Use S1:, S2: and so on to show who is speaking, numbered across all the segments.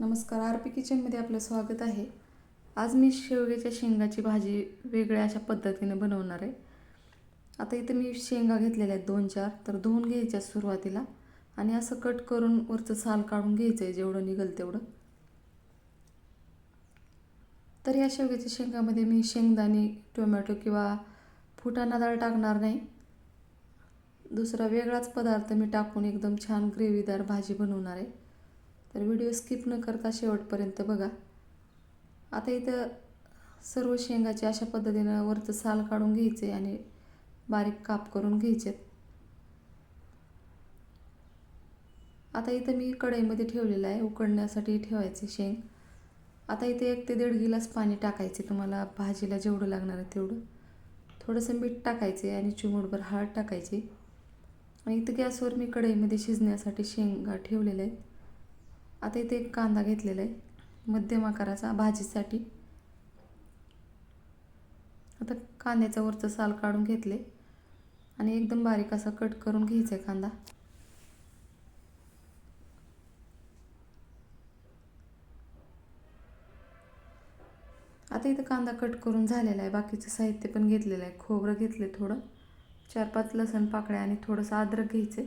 S1: नमस्कार R P किचनमध्ये आपलं स्वागत आहे. आज मी शेवग्याच्या शेंगाची भाजी वेगळ्या अशा पद्धतीने बनवणार आहे. आता इथं मी शेंगा घेतलेल्या आहेत दोन चार तर धुवून घ्यायच्या सुरुवातीला आणि असं कट करून वरचं साल काढून घ्यायचं आहे जेवढं निघेल तेवढं. तर या शेवग्याच्या शेंगामध्ये मी शेंगदाणे टोमॅटो किंवा फुटाणा डाळ टाकणार नाही. दुसरा वेगळाच पदार्थ मी टाकून एकदम छान ग्रेव्हीदार भाजी बनवणार आहे. तर व्हिडिओ स्किप न करता शेवटपर्यंत बघा. आता इथं सर्व शेंगाचे अशा पद्धतीनं वरचं साल काढून घ्यायचे आणि बारीक काप करून घ्यायचे आता इथं मी कढईमध्ये ठेवलेलं आहे उकडण्यासाठी ठेवायचे शेंग. आता इथे एक ते दीड गिलास पाणी टाकायचे तुम्हाला भाजीला जेवढं लागणार आहे तेवढं. थोडंसं मीठ टाकायचे आणि चिमूटभर हळद टाकायची. आणि इथं गॅसवर मी कढईमध्ये शिजण्यासाठी शेंगा ठेवलेल्या आहेत. आता इथे एक कांदा घेतलेला आहे. मध्यम आकाराचा भाजीसाठी. आता कांद्याचा वरचं साल काढून घेतले. आणि एकदम बारीक असा कट करून घ्यायचा आहे कांदा. आता इथं कांदा कट करून झालेला आहे. बाकीचं साहित्य पण घेतलेलं आहे. खोबरं घेतले थोडं. चार पाच लसण पाकळ्या आणि थोडंसं अद्रक घ्यायचे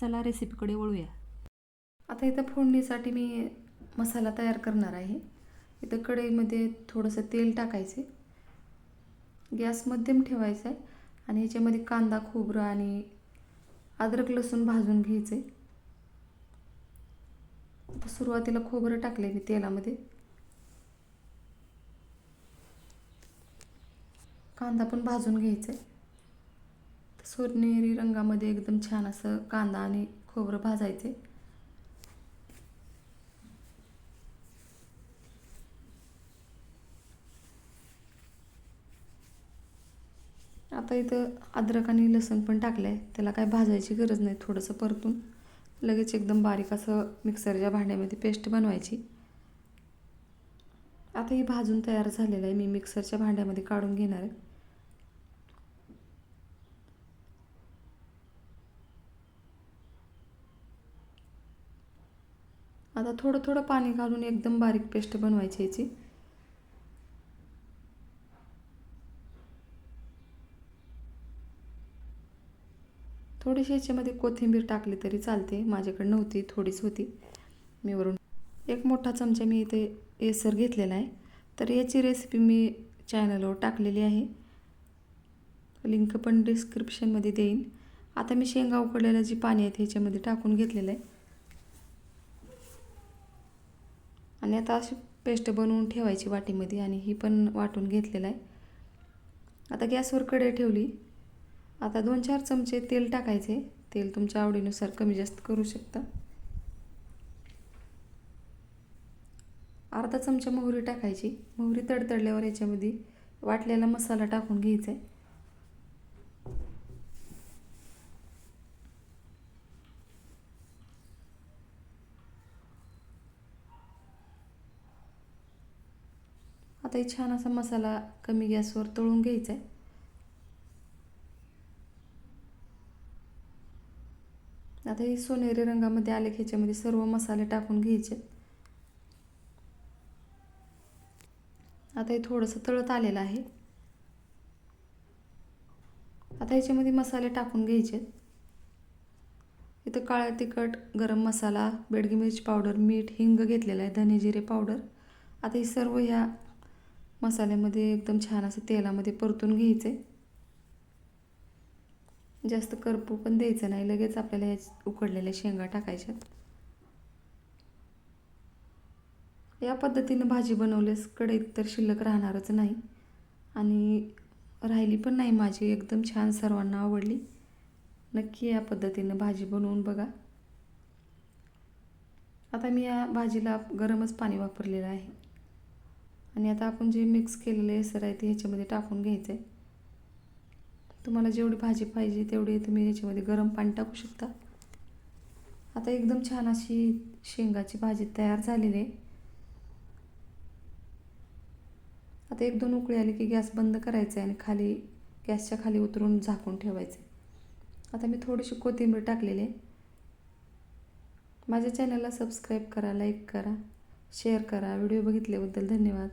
S1: चला रेसिपीकडे वळूया. आता इथं फोडणीसाठी मी मसाला तयार करणार आहे. इथं कढईमध्ये थोडंसं तेल टाकायचे. गॅस मध्यम ठेवायचा आहे आणि ह्याच्यामध्ये कांदा खोबरं आणि अद्रक लसूण भाजून घ्यायचे. आता सुरुवातीला खोबरं टाकले मी तेलामध्ये. कांदा पण भाजून घ्यायचा आहे. सोनेरी रंगामध्ये एकदम छान असं कांदा आणि खोबरं भाजायचे. आता इथं अद्रक आणि लसूण पण टाकलं आहे त्याला काय भाजायची गरज नाही थोडंसं परतून. लगेच एकदम बारीक असं मिक्सरच्या भांड्यामध्ये पेस्ट बनवायची. आता ही भाजून तयार झालेलं आहे. मी मिक्सरच्या भांड्यामध्ये काढून घेणार आहे. आता थोडं थोडं पाणी घालून एकदम बारीक पेस्ट बनवायची याची. थोडीशी याच्यामध्ये कोथिंबीर टाकली तरी चालते. माझ्याकडे नव्हती थोडीच होती. मी वरून एक मोठा चमचा मी इथे एसर घेतलेला आहे. तर याची रेसिपी मी चॅनलवर टाकलेली आहे. लिंक पण डिस्क्रिप्शनमध्ये देईन. आता मी शेंगा उकडलेलं जी पाणी आहे ह्याच्यामध्ये टाकून घेतलेलं आहे. आणि आता अशी पेस्ट बनवून ठेवायची वाटीमध्ये आणि ही पण वाटून घेतलेलं आहे. आता गॅसवर कढई ठेवली. आता दोन चार चमचे तेल टाकायचे. तेल तुमच्या आवडीनुसार कमी जास्त करू शकता. अर्धा चमचा मोहरी टाकायची. मोहरी तडतडल्यावर याच्यामध्ये वाटलेला मसाला टाकून घ्यायचा आहे. आता हे छान असा मसाला कमी गॅसवर तळून घ्यायचा आहे आता हे सोनेरी रंगामध्ये आले की ह्याच्यामध्ये सर्व मसाले टाकून घ्यायचे. आता हे थोडंसं तळत आलेलं आहे. आता ह्याच्यामध्ये मसाले टाकून घ्यायचे. इथं काळा तिखट गरम मसाला बेडगी मिरची पावडर मीठ हिंग घेतलेलं आहे धने जिरे पावडर. आता हे सर्व ह्या मसाल्यामध्ये एकदम छान असं तेलामध्ये परतून घ्यायचे. जास्त करपू पण द्यायचं नाही. लगेच आपल्याला या उकडलेल्या शेंगा टाकायच्या या पद्धतीनं भाजी बनवल्यास कढईत तर शिल्लक राहणारच नाही. आणि राहिली पण नाही माझी. एकदम छान सर्वांना आवडली. नक्की या पद्धतीनं भाजी बनवून बघा. आता मी या भाजीला गरमच पाणी वापरलेलं आहे. आणि आता आपण जे मिक्स केलेले एसर आहे ते ह्याच्यामध्ये टाकून घ्यायचं आहे तुम्हाला जेवढी भाजी पाहिजे तेवढी तुम्ही ह्याच्यामध्ये गरम पाणी टाकू शकता. आता एकदम छान अशी शेंगाची भाजी तयार झालेली आहे. आता एक दोन उकळी आली की गॅस बंद करायचा आहे आणि खाली गॅसच्या खाली उतरून झाकून ठेवायचं आता मी थोडीशी कोथिंबीर टाकलेली आहे. माझ्या चॅनलला सबस्क्राईब करा लाईक करा. शेअर करा. व्हिडिओ बघितल्याबद्दल धन्यवाद.